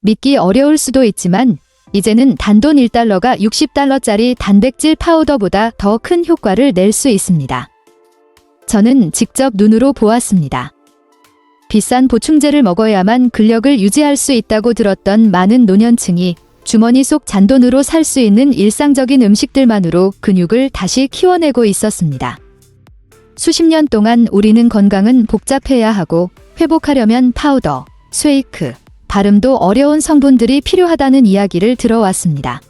믿기 어려울 수도 있지만 이제는 단돈 1달러가 60달러짜리 단백질 파우더보다 더 큰 효과를 낼 수 있습니다. 저는 직접 눈으로 보았습니다. 비싼 보충제를 먹어야만 근력을 유지할 수 있다고 들었던 많은 노년층이 주머니 속 잔돈으로 살 수 있는 일상적인 음식들만으로 근육을 다시 키워내고 있었습니다. 수십 년 동안 우리는 건강은 복잡해야 하고 회복하려면 파우더, 쉐이크, 발음도 어려운 성분들이 필요하다는 이야기를 들어왔습니다.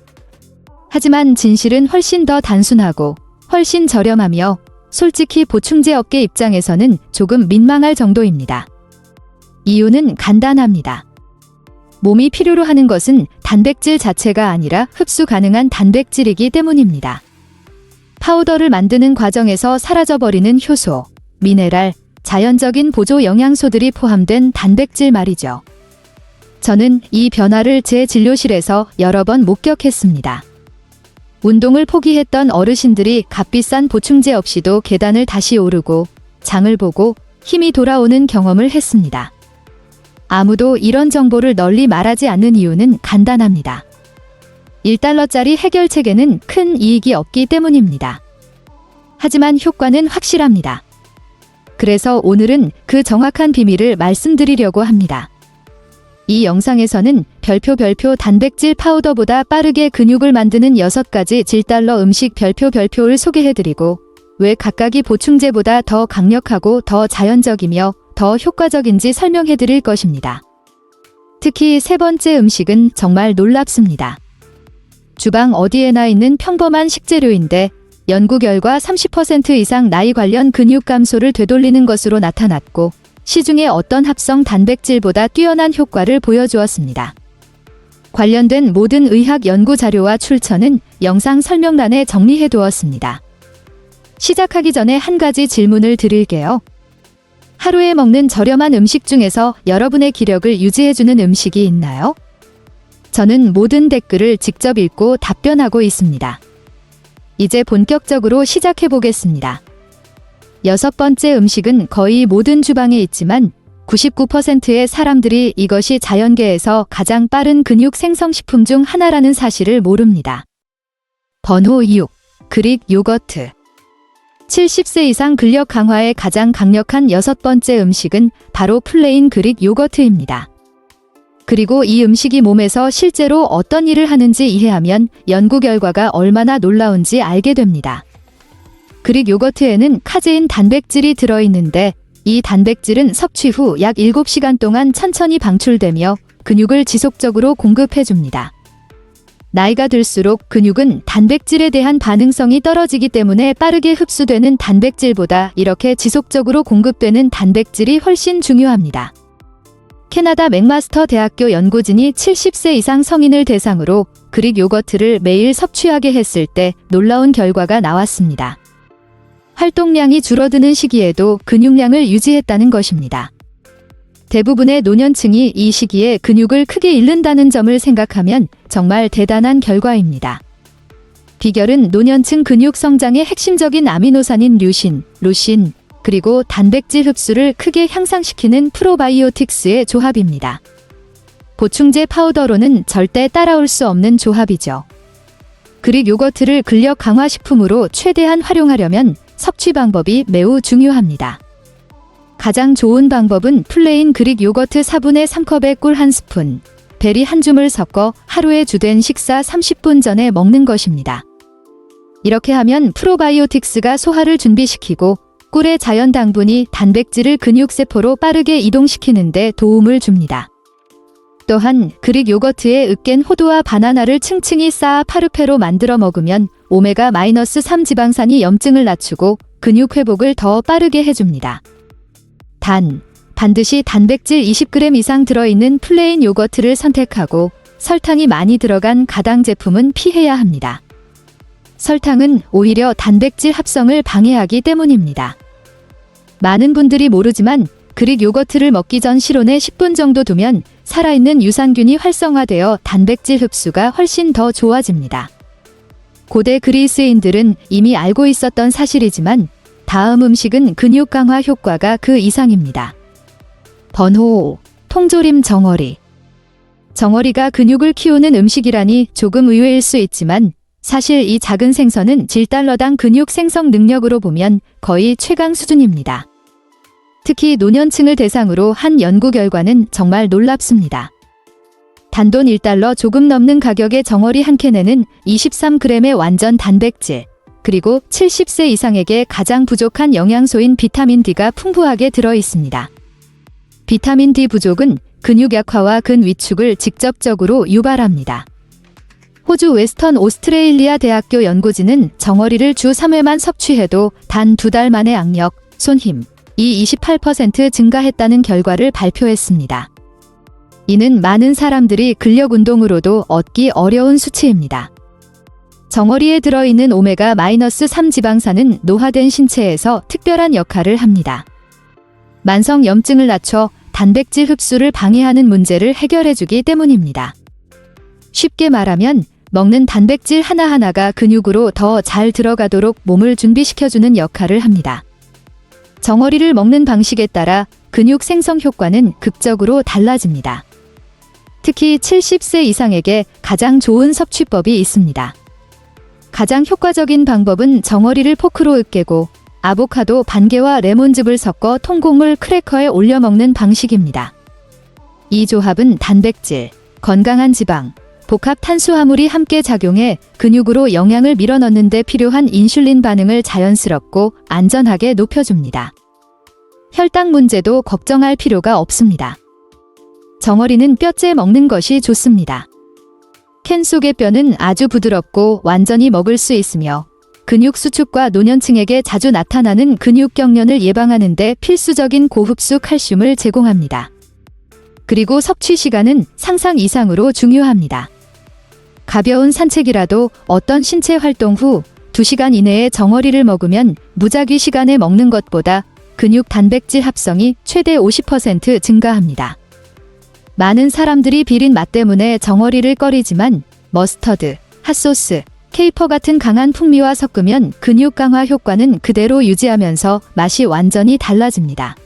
하지만 진실은 훨씬 더 단순하고 훨씬 저렴하며 솔직히 보충제 업계 입장에서는 조금 민망할 정도입니다. 이유는 간단합니다. 몸이 필요로 하는 것은 단백질 자체가 아니라 흡수 가능한 단백질이기 때문입니다. 파우더를 만드는 과정에서 사라져버리는 효소, 미네랄, 자연적인 보조 영양소들이 포함된 단백질 말이죠. 저는 이 변화를 제 진료실에서 여러 번 목격했습니다. 운동을 포기했던 어르신들이 값비싼 보충제 없이도 계단을 다시 오르고 장을 보고 힘이 돌아오는 경험을 했습니다. 아무도 이런 정보를 널리 말하지 않는 이유는 간단합니다. 1달러짜리 해결책에는 큰 이익이 없기 때문입니다. 하지만 효과는 확실합니다. 그래서 오늘은 그 정확한 비밀을 말씀드리려고 합니다. 이 영상에서는 별표 별표 단백질 파우더보다 빠르게 근육을 만드는 6가지 질달러 음식 별표 별표를 소개해드리고 왜 각각이 보충제보다 더 강력하고 더 자연적이며 더 효과적인지 설명해드릴 것입니다. 특히 세 번째 음식은 정말 놀랍습니다. 주방 어디에나 있는 평범한 식재료인데 연구 결과 30% 이상 나이 관련 근육 감소를 되돌리는 것으로 나타났고 시중의 어떤 합성 단백질보다 뛰어난 효과를 보여주었습니다. 관련된 모든 의학 연구 자료와 출처는 영상 설명란에 정리해 두었습니다. 시작하기 전에 한 가지 질문을 드릴게요. 하루에 먹는 저렴한 음식 중에서 여러분의 기력을 유지해주는 음식이 있나요? 저는 모든 댓글을 직접 읽고 답변하고 있습니다. 이제 본격적으로 시작해 보겠습니다. 여섯 번째 음식은 거의 모든 주방에 있지만 99%의 사람들이 이것이 자연계에서 가장 빠른 근육 생성식품 중 하나라는 사실을 모릅니다. 번호 6. 그릭 요거트. 70세 이상 근력 강화에 가장 강력한 여섯 번째 음식은 바로 플레인 그릭 요거트입니다. 그리고 이 음식이 몸에서 실제로 어떤 일을 하는지 이해하면 연구 결과가 얼마나 놀라운지 알게 됩니다. 그릭 요거트에는 카제인 단백질이 들어있는데 이 단백질은 섭취 후 약 7시간 동안 천천히 방출되며 근육을 지속적으로 공급해줍니다. 나이가 들수록 근육은 단백질에 대한 반응성이 떨어지기 때문에 빠르게 흡수되는 단백질보다 이렇게 지속적으로 공급되는 단백질이 훨씬 중요합니다. 캐나다 맥마스터 대학교 연구진이 70세 이상 성인을 대상으로 그릭 요거트를 매일 섭취하게 했을 때 놀라운 결과가 나왔습니다. 활동량이 줄어드는 시기에도 근육량을 유지했다는 것입니다. 대부분의 노년층이 이 시기에 근육을 크게 잃는다는 점을 생각하면 정말 대단한 결과입니다. 비결은 노년층 근육 성장의 핵심적인 아미노산인 류신, 루신, 그리고 단백질 흡수를 크게 향상시키는 프로바이오틱스의 조합입니다. 보충제 파우더로는 절대 따라올 수 없는 조합이죠. 그릭 요거트를 근력 강화 식품으로 최대한 활용하려면 섭취 방법이 매우 중요합니다. 가장 좋은 방법은 플레인 그릭 요거트 4분의 3컵에 꿀 1스푼, 베리 한 줌을 섞어 하루에 주된 식사 30분 전에 먹는 것입니다. 이렇게 하면 프로바이오틱스가 소화를 준비시키고 꿀의 자연 당분이 단백질을 근육세포로 빠르게 이동시키는 데 도움을 줍니다. 또한 그릭 요거트에 으깬 호두와 바나나를 층층이 쌓아 파르페로 만들어 먹으면 오메가-3 지방산이 염증을 낮추고 근육 회복을 더 빠르게 해줍니다. 단, 반드시 단백질 20g 이상 들어있는 플레인 요거트를 선택하고 설탕이 많이 들어간 가당 제품은 피해야 합니다. 설탕은 오히려 단백질 합성을 방해하기 때문입니다. 많은 분들이 모르지만 그릭 요거트를 먹기 전 실온에 10분 정도 두면 살아있는 유산균이 활성화되어 단백질 흡수가 훨씬 더 좋아집니다. 고대 그리스인들은 이미 알고 있었던 사실이지만 다음 음식은 근육 강화 효과가 그 이상입니다. 번호 5. 통조림 정어리. 정어리가 근육을 키우는 음식이라니 조금 의외일 수 있지만 사실 이 작은 생선은 1달러당 근육 생성 능력으로 보면 거의 최강 수준입니다. 특히 노년층을 대상으로 한 연구 결과는 정말 놀랍습니다. 단돈 1달러 조금 넘는 가격의 정어리 한 캔에는 23g의 완전 단백질, 그리고 70세 이상에게 가장 부족한 영양소인 비타민 D가 풍부하게 들어 있습니다. 비타민 D 부족은 근육 약화와 근위축을 직접적으로 유발합니다. 호주 웨스턴 오스트레일리아 대학교 연구진은 정어리를 주 3회만 섭취해도 단 두 달 만에 악력, 손힘, 이 28% 증가했다는 결과를 발표했습니다. 이는 많은 사람들이 근력 운동으로도 얻기 어려운 수치입니다. 정어리에 들어있는 오메가-3 지방산은 노화된 신체에서 특별한 역할을 합니다. 만성 염증을 낮춰 단백질 흡수를 방해하는 문제를 해결해주기 때문입니다. 쉽게 말하면 먹는 단백질 하나하나가 근육으로 더 잘 들어가도록 몸을 준비시켜주는 역할을 합니다. 정어리를 먹는 방식에 따라 근육 생성 효과는 극적으로 달라집니다. 특히 70세 이상에게 가장 좋은 섭취법이 있습니다. 가장 효과적인 방법은 정어리를 포크로 으깨고 아보카도 반개와 레몬즙을 섞어 통곡물 크래커에 올려 먹는 방식입니다. 이 조합은 단백질, 건강한 지방, 복합 탄수화물이 함께 작용해 근육으로 영양을 밀어넣는 데 필요한 인슐린 반응을 자연스럽고 안전하게 높여줍니다. 혈당 문제도 걱정할 필요가 없습니다. 정어리는 뼈째 먹는 것이 좋습니다. 캔 속의 뼈는 아주 부드럽고 완전히 먹을 수 있으며 근육 수축과 노년층에게 자주 나타나는 근육 경련을 예방하는 데 필수적인 고흡수 칼슘을 제공합니다. 그리고 섭취 시간은 상상 이상으로 중요합니다. 가벼운 산책이라도 어떤 신체 활동 후 2시간 이내에 정어리를 먹으면 무작위 시간에 먹는 것보다 근육 단백질 합성이 최대 50% 증가합니다. 많은 사람들이 비린 맛 때문에 정어리를 꺼리지만 머스터드, 핫소스, 케이퍼 같은 강한 풍미와 섞으면 근육 강화 효과는 그대로 유지하면서 맛이 완전히 달라집니다.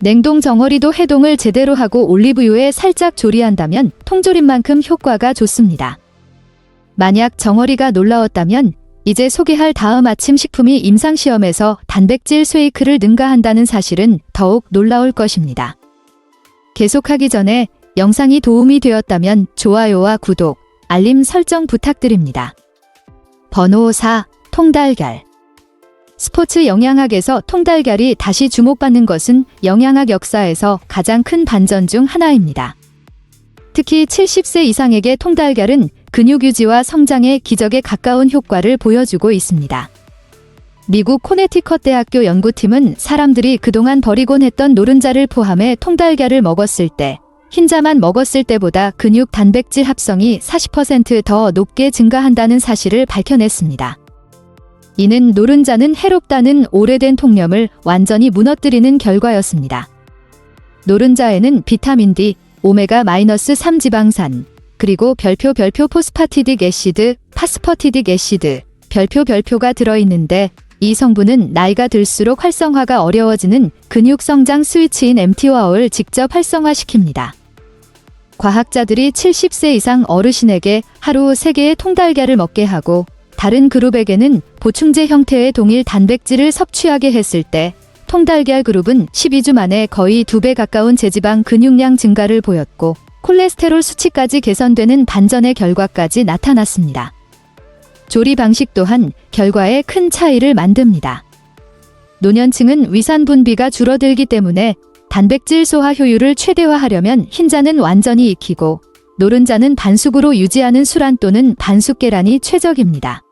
냉동 정어리도 해동을 제대로 하고 올리브유에 살짝 조리한다면 통조림만큼 효과가 좋습니다. 만약 정어리가 놀라웠다면 이제 소개할 다음 아침 식품이 임상시험에서 단백질 쉐이크를 능가한다는 사실은 더욱 놀라울 것입니다. 계속하기 전에 영상이 도움이 되었다면 좋아요와 구독, 알림 설정 부탁드립니다. 번호 4. 통달걀 스포츠 영양학에서 통달걀이 다시 주목받는 것은 영양학 역사에서 가장 큰 반전 중 하나입니다. 특히 70세 이상에게 통달걀은 근육 유지와 성장에 기적에 가까운 효과를 보여주고 있습니다. 미국 코네티컷 대학교 연구팀은 사람들이 그동안 버리곤 했던 노른자를 포함해 통달걀을 먹었을 때 흰자만 먹었을 때보다 근육 단백질 합성이 40%더 높게 증가한다는 사실을 밝혀냈습니다. 이는 노른자는 해롭다는 오래된 통념을 완전히 무너뜨리는 결과였습니다. 노른자에는 비타민 D, 오메가-3 지방산, 그리고 별표 별표 포스파티딕 애시드, 파스퍼티딕 애시드, 별표 별표가 들어있는데 이 성분은 나이가 들수록 활성화가 어려워지는 근육 성장 스위치인 MT-와를 직접 활성화시킵니다. 과학자들이 70세 이상 어르신에게 하루 3개의 통달걀을 먹게 하고 다른 그룹에게는 보충제 형태의 동일 단백질을 섭취하게 했을 때 통달걀 그룹은 12주 만에 거의 2배 가까운 제지방 근육량 증가를 보였고 콜레스테롤 수치까지 개선되는 반전의 결과까지 나타났습니다. 조리 방식 또한 결과에 큰 차이를 만듭니다. 노년층은 위산 분비가 줄어들기 때문에 단백질 소화 효율을 최대화하려면 흰자는 완전히 익히고 노른자는 반숙으로 유지하는 수란 또는 반숙 계란이 최적입니다.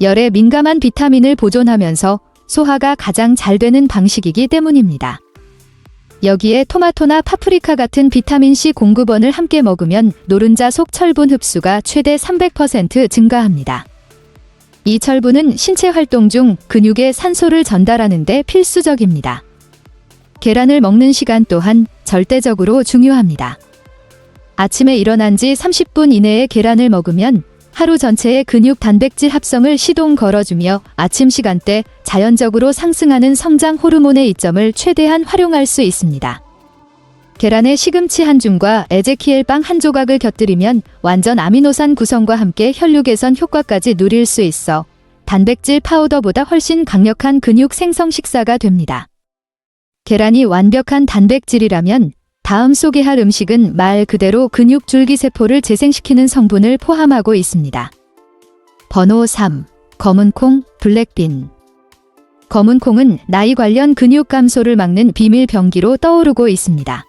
열에 민감한 비타민을 보존하면서 소화가 가장 잘 되는 방식이기 때문입니다. 여기에 토마토나 파프리카 같은 비타민C 공급원을 함께 먹으면 노른자 속 철분 흡수가 최대 300% 증가합니다. 이 철분은 신체 활동 중 근육에 산소를 전달하는 데 필수적입니다. 계란을 먹는 시간 또한 절대적으로 중요합니다. 아침에 일어난 지 30분 이내에 계란을 먹으면 하루 전체의 근육 단백질 합성을 시동 걸어주며 아침 시간대 자연적으로 상승하는 성장 호르몬의 이점을 최대한 활용할 수 있습니다. 계란에 시금치 한 줌과 에제키엘 빵 한 조각을 곁들이면 완전 아미노산 구성과 함께 혈류 개선 효과까지 누릴 수 있어 단백질 파우더보다 훨씬 강력한 근육 생성 식사가 됩니다. 계란이 완벽한 단백질이라면 다음 소개할 음식은 말 그대로 근육 줄기세포를 재생시키는 성분을 포함하고 있습니다. 번호 3. 검은콩, 블랙빈. 검은콩은 나이 관련 근육 감소를 막는 비밀 병기로 떠오르고 있습니다.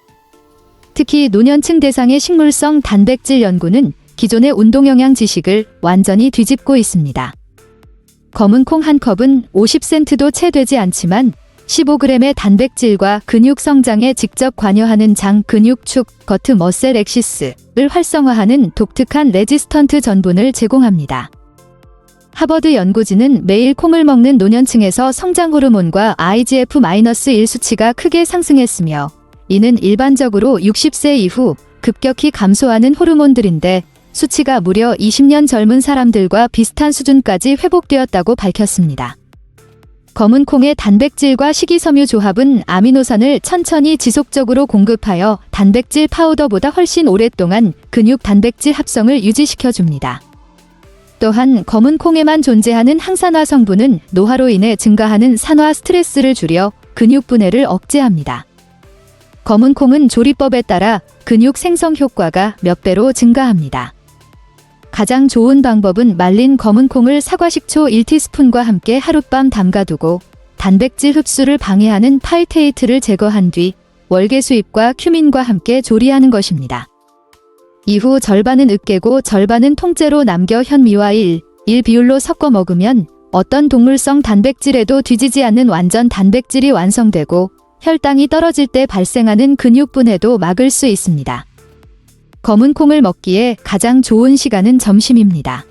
특히 노년층 대상의 식물성 단백질 연구는 기존의 운동 영양 지식을 완전히 뒤집고 있습니다. 검은콩 한 컵은 50센트도 채 되지 않지만 15g의 단백질과 근육 성장에 직접 관여하는 장 근육축 거트 머셀 엑시스를 활성화하는 독특한 레지스턴트 전분을 제공합니다. 하버드 연구진은 매일 콩을 먹는 노년층에서 성장 호르몬과 IGF-1 수치가 크게 상승했으며 이는 일반적으로 60세 이후 급격히 감소하는 호르몬들인데 수치가 무려 20년 젊은 사람들과 비슷한 수준까지 회복되었다고 밝혔습니다. 검은 콩의 단백질과 식이섬유 조합은 아미노산을 천천히 지속적으로 공급하여 단백질 파우더보다 훨씬 오랫동안 근육 단백질 합성을 유지시켜 줍니다. 또한 검은 콩에만 존재하는 항산화 성분은 노화로 인해 증가하는 산화 스트레스를 줄여 근육 분해를 억제합니다. 검은 콩은 조리법에 따라 근육 생성 효과가 몇 배로 증가합니다. 가장 좋은 방법은 말린 검은 콩을 사과식초 1티스푼과 함께 하룻밤 담가두고 단백질 흡수를 방해하는 파이테이트를 제거한 뒤 월계 수잎과 큐민과 함께 조리하는 것입니다. 이후 절반은 으깨고 절반은 통째로 남겨 현미와 1, 1 비율로 섞어 먹으면 어떤 동물성 단백질에도 뒤지지 않는 완전 단백질이 완성되고 혈당이 떨어질 때 발생하는 근육 분해도 막을 수 있습니다. 검은 콩을 먹기에 가장 좋은 시간은 점심입니다.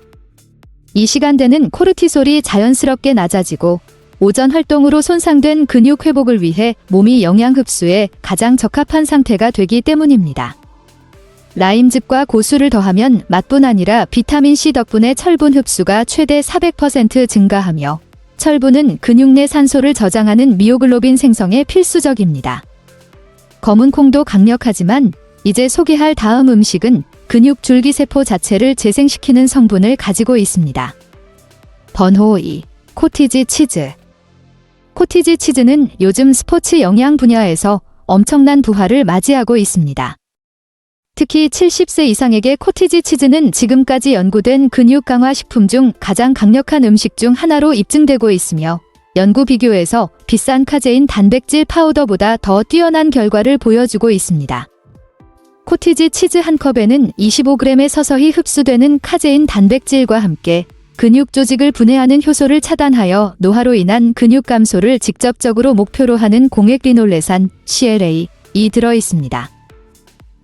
이 시간대는 코르티솔이 자연스럽게 낮아지고 오전 활동으로 손상된 근육 회복을 위해 몸이 영양 흡수에 가장 적합한 상태가 되기 때문입니다. 라임즙과 고수를 더하면 맛뿐 아니라 비타민C 덕분에 철분 흡수가 최대 400% 증가하며 철분은 근육 내 산소를 저장하는 미오글로빈 생성에 필수적입니다. 검은 콩도 강력하지만 이제 소개할 다음 음식은 근육 줄기세포 자체를 재생시키는 성분을 가지고 있습니다. 번호 2. 코티지 치즈. 코티지 치즈는 요즘 스포츠 영양 분야에서 엄청난 부활을 맞이하고 있습니다. 특히 70세 이상에게 코티지 치즈는 지금까지 연구된 근육 강화 식품 중 가장 강력한 음식 중 하나로 입증되고 있으며 연구 비교에서 비싼 카제인 단백질 파우더보다 더 뛰어난 결과를 보여주고 있습니다. 코티지 치즈 한 컵에는 25g의 서서히 흡수되는 카제인 단백질과 함께 근육 조직을 분해하는 효소를 차단하여 노화로 인한 근육 감소를 직접적으로 목표로 하는 공액 리놀레산 CLA 이 들어 있습니다.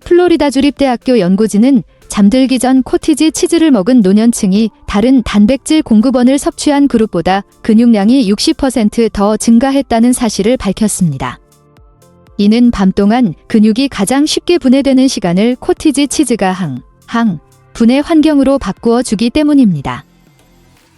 플로리다 주립대학교 연구진은 잠들기 전 코티지 치즈를 먹은 노년층이 다른 단백질 공급원을 섭취한 그룹보다 근육량이 60%더 증가했다는 사실을 밝혔습니다. 이는 밤 동안 근육이 가장 쉽게 분해되는 시간을 코티지 치즈가 항, 항, 분해 환경으로 바꾸어 주기 때문입니다.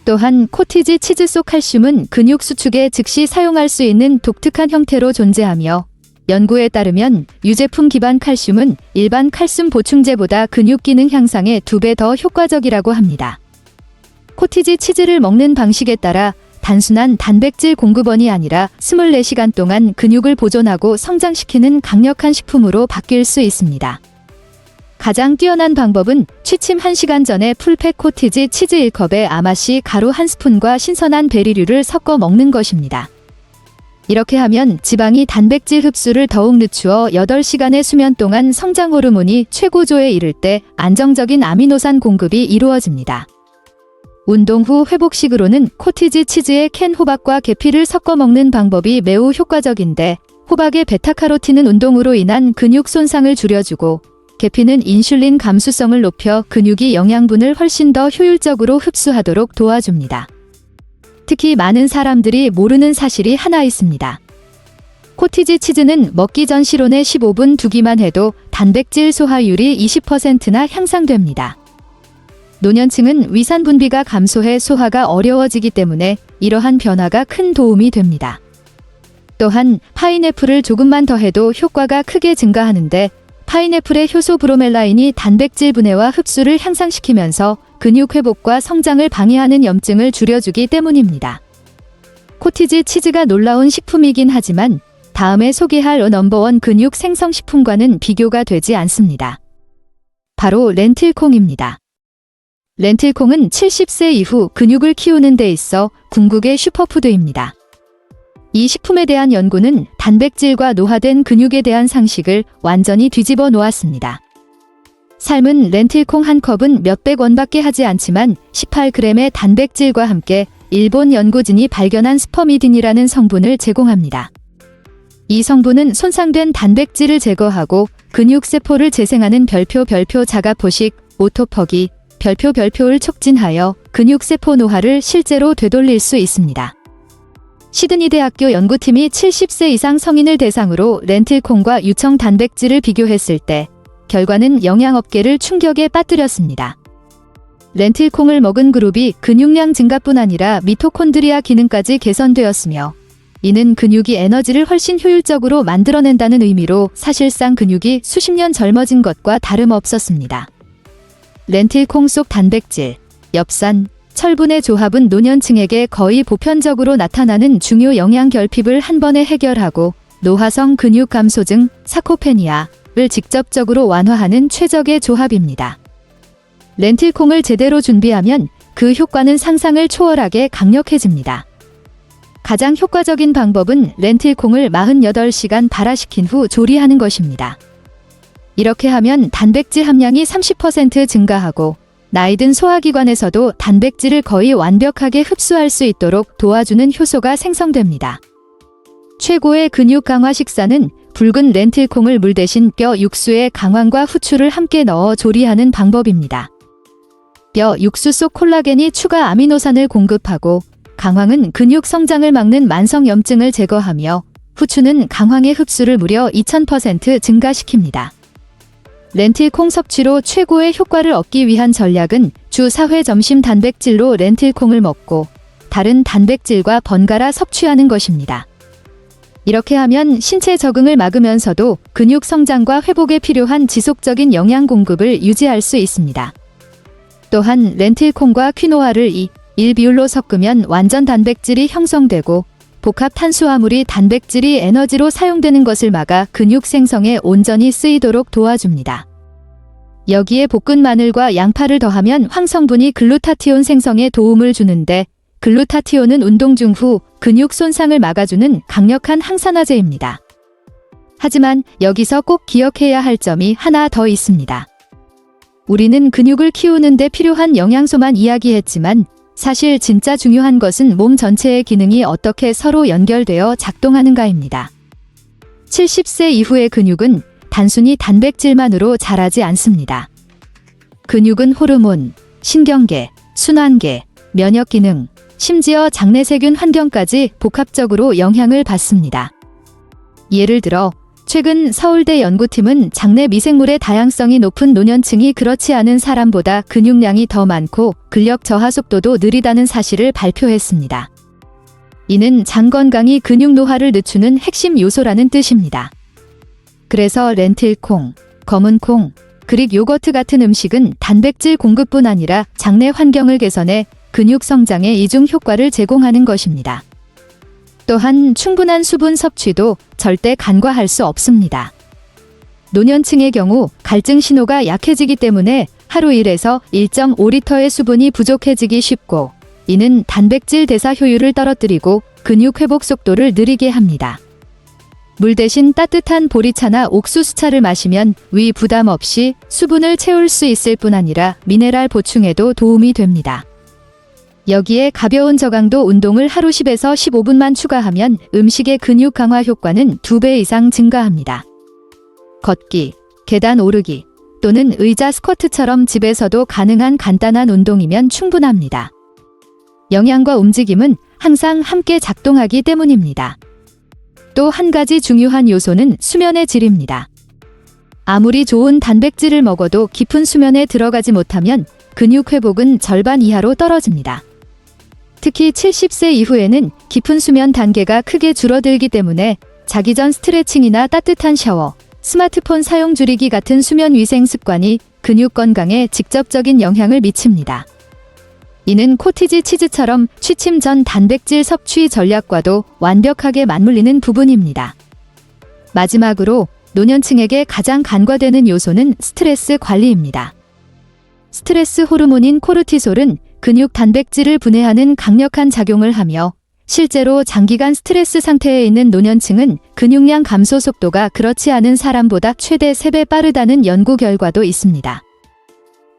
또한 코티지 치즈 속 칼슘은 근육 수축에 즉시 사용할 수 있는 독특한 형태로 존재하며 연구에 따르면 유제품 기반 칼슘은 일반 칼슘 보충제보다 근육 기능 향상에 두 배 더 효과적이라고 합니다. 코티지 치즈를 먹는 방식에 따라 단순한 단백질 공급원이 아니라 24시간 동안 근육을 보존하고 성장시키는 강력한 식품으로 바뀔 수 있습니다. 가장 뛰어난 방법은 취침 1시간 전에 풀팩 코티지 치즈 1컵에 아마씨 가루 1스푼과 신선한 베리류를 섞어 먹는 것입니다. 이렇게 하면 지방이 단백질 흡수를 더욱 늦추어 8시간의 수면 동안 성장 호르몬이 최고조에 이를 때 안정적인 아미노산 공급이 이루어집니다. 운동 후 회복식으로는 코티지 치즈에 캔 호박과 계피를 섞어 먹는 방법이 매우 효과적인데 호박의 베타카로틴은 운동으로 인한 근육 손상을 줄여주고 계피는 인슐린 감수성을 높여 근육이 영양분을 훨씬 더 효율적으로 흡수하도록 도와줍니다. 특히 많은 사람들이 모르는 사실이 하나 있습니다. 코티지 치즈는 먹기 전 실온에 15분 두기만 해도 단백질 소화율이 20%나 향상됩니다. 노년층은 위산 분비가 감소해 소화가 어려워지기 때문에 이러한 변화가 큰 도움이 됩니다. 또한 파인애플을 조금만 더해도 효과가 크게 증가하는데 파인애플의 효소 브로멜라인이 단백질 분해와 흡수를 향상시키면서 근육 회복과 성장을 방해하는 염증을 줄여주기 때문입니다. 코티즈 치즈가 놀라운 식품이긴 하지만 다음에 소개할 넘버원 근육 생성식품과는 비교가 되지 않습니다. 바로 렌틸콩입니다. 렌틸콩은 70세 이후 근육을 키우는 데 있어 궁극의 슈퍼푸드입니다. 이 식품에 대한 연구는 단백질과 노화된 근육에 대한 상식을 완전히 뒤집어 놓았습니다. 삶은 렌틸콩 한 컵은 몇백 원밖에 하지 않지만 18g의 단백질과 함께 일본 연구진이 발견한 스퍼미딘이라는 성분을 제공합니다. 이 성분은 손상된 단백질을 제거하고 근육 세포를 재생하는 별표 별표 자가 포식 오토퍼기 별표 별표를 촉진하여 근육세포 노화를 실제로 되돌릴 수 있습니다. 시드니 대학교 연구팀이 70세 이상 성인을 대상으로 렌틸콩과 유청 단백질을 비교했을 때 결과는 영양업계를 충격에 빠뜨렸습니다. 렌틸콩을 먹은 그룹이 근육량 증가뿐 아니라 미토콘드리아 기능까지 개선되었으며 이는 근육이 에너지를 훨씬 효율적으로 만들어낸다는 의미로 사실상 근육이 수십 년 젊어진 것과 다름없었습니다. 렌틸콩 속 단백질, 엽산, 철분의 조합은 노년층에게 거의 보편적으로 나타나는 중요 영양 결핍을 한 번에 해결하고 노화성 근육 감소증, 사코페니아를 직접적으로 완화하는 최적의 조합입니다. 렌틸콩을 제대로 준비하면 그 효과는 상상을 초월하게 강력해집니다. 가장 효과적인 방법은 렌틸콩을 48시간 발화시킨 후 조리하는 것입니다. 이렇게 하면 단백질 함량이 30% 증가하고 나이 든 소화기관에서도 단백질을 거의 완벽하게 흡수할 수 있도록 도와주는 효소가 생성됩니다. 최고의 근육 강화 식사는 붉은 렌틸콩을 물 대신 뼈 육수에 강황과 후추를 함께 넣어 조리하는 방법입니다. 뼈 육수 속 콜라겐이 추가 아미노산을 공급하고 강황은 근육 성장을 막는 만성 염증을 제거하며 후추는 강황의 흡수를 무려 2000% 증가시킵니다. 렌틸콩 섭취로 최고의 효과를 얻기 위한 전략은 주 4회 점심 단백질로 렌틸콩을 먹고 다른 단백질과 번갈아 섭취하는 것입니다. 이렇게 하면 신체 적응을 막으면서도 근육 성장과 회복에 필요한 지속적인 영양 공급을 유지할 수 있습니다. 또한 렌틸콩과 퀴노아를 2, 1비율로 섞으면 완전 단백질이 형성되고 복합 탄수화물이 단백질이 에너지로 사용되는 것을 막아 근육 생성에 온전히 쓰이도록 도와줍니다. 여기에 볶은 마늘과 양파를 더하면 황성분이 글루타티온 생성에 도움을 주는데 글루타티온은 운동 중 후 근육 손상을 막아주는 강력한 항산화제입니다. 하지만 여기서 꼭 기억해야 할 점이 하나 더 있습니다. 우리는 근육을 키우는데 필요한 영양소만 이야기했지만 사실 진짜 중요한 것은 몸 전체의 기능이 어떻게 서로 연결되어 작동하는가입니다. 70세 이후의 근육은 단순히 단백질만으로 자라지 않습니다. 근육은 호르몬, 신경계, 순환계, 면역 기능, 심지어 장내세균 환경까지 복합적으로 영향을 받습니다. 예를 들어 최근 서울대 연구팀은 장내 미생물의 다양성이 높은 노년층이 그렇지 않은 사람보다 근육량이 더 많고 근력 저하 속도도 느리다는 사실을 발표했습니다. 이는 장 건강이 근육 노화를 늦추는 핵심 요소라는 뜻입니다. 그래서 렌틸콩, 검은콩, 그릭 요거트 같은 음식은 단백질 공급뿐 아니라 장내 환경을 개선해 근육 성장에 이중 효과를 제공하는 것입니다. 또한 충분한 수분 섭취도 절대 간과할 수 없습니다. 노년층의 경우 갈증 신호가 약해지기 때문에 하루 1에서 1.5리터의 수분이 부족해지기 쉽고 이는 단백질 대사 효율을 떨어뜨리고 근육 회복 속도를 느리게 합니다. 물 대신 따뜻한 보리차나 옥수수차를 마시면 위 부담 없이 수분을 채울 수 있을 뿐 아니라 미네랄 보충에도 도움이 됩니다. 여기에 가벼운 저강도 운동을 하루 10에서 15분만 추가하면 음식의 근육 강화 효과는 2배 이상 증가합니다. 걷기, 계단 오르기, 또는 의자 스쿼트처럼 집에서도 가능한 간단한 운동이면 충분합니다. 영양과 움직임은 항상 함께 작동하기 때문입니다. 또 한 가지 중요한 요소는 수면의 질입니다. 아무리 좋은 단백질을 먹어도 깊은 수면에 들어가지 못하면 근육 회복은 절반 이하로 떨어집니다. 특히 70세 이후에는 깊은 수면 단계가 크게 줄어들기 때문에 자기 전 스트레칭이나 따뜻한 샤워, 스마트폰 사용 줄이기 같은 수면 위생 습관이 근육 건강에 직접적인 영향을 미칩니다. 이는 코티지 치즈처럼 취침 전 단백질 섭취 전략과도 완벽하게 맞물리는 부분입니다. 마지막으로 노년층에게 가장 간과되는 요소는 스트레스 관리입니다. 스트레스 호르몬인 코르티솔은 근육 단백질을 분해하는 강력한 작용을 하며 실제로 장기간 스트레스 상태에 있는 노년층은 근육량 감소 속도가 그렇지 않은 사람보다 최대 3배 빠르다는 연구 결과도 있습니다.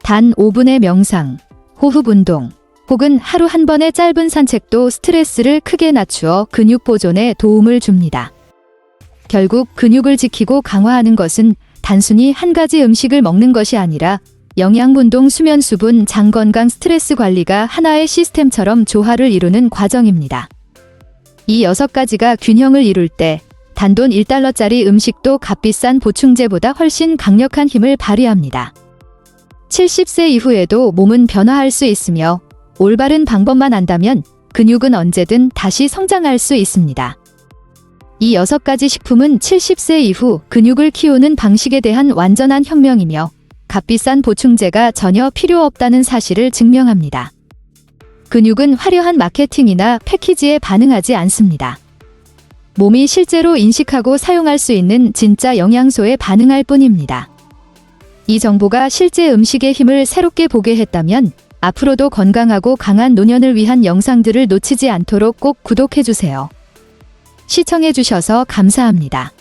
단 5분의 명상, 호흡 운동, 혹은 하루 한 번의 짧은 산책도 스트레스를 크게 낮추어 근육 보존에 도움을 줍니다. 결국 근육을 지키고 강화하는 것은 단순히 한 가지 음식을 먹는 것이 아니라 영양 분동 수면 수분 장 건강 스트레스 관리가 하나의 시스템처럼 조화를 이루는 과정입니다. 이 여섯 가지가 균형을 이룰 때 단돈 1달러짜리 음식도 값비싼 보충제보다 훨씬 강력한 힘을 발휘합니다. 70세 이후에도 몸은 변화할 수 있으며 올바른 방법만 안다면 근육은 언제든 다시 성장할 수 있습니다. 이 여섯 가지 식품은 70세 이후 근육을 키우는 방식에 대한 완전한 혁명이며 값비싼 보충제가 전혀 필요 없다는 사실을 증명합니다. 근육은 화려한 마케팅이나 패키지에 반응하지 않습니다. 몸이 실제로 인식하고 사용할 수 있는 진짜 영양소에 반응할 뿐입니다. 이 정보가 실제 음식의 힘을 새롭게 보게 했다면 앞으로도 건강하고 강한 노년을 위한 영상들을 놓치지 않도록 꼭 구독해주세요. 시청해주셔서 감사합니다.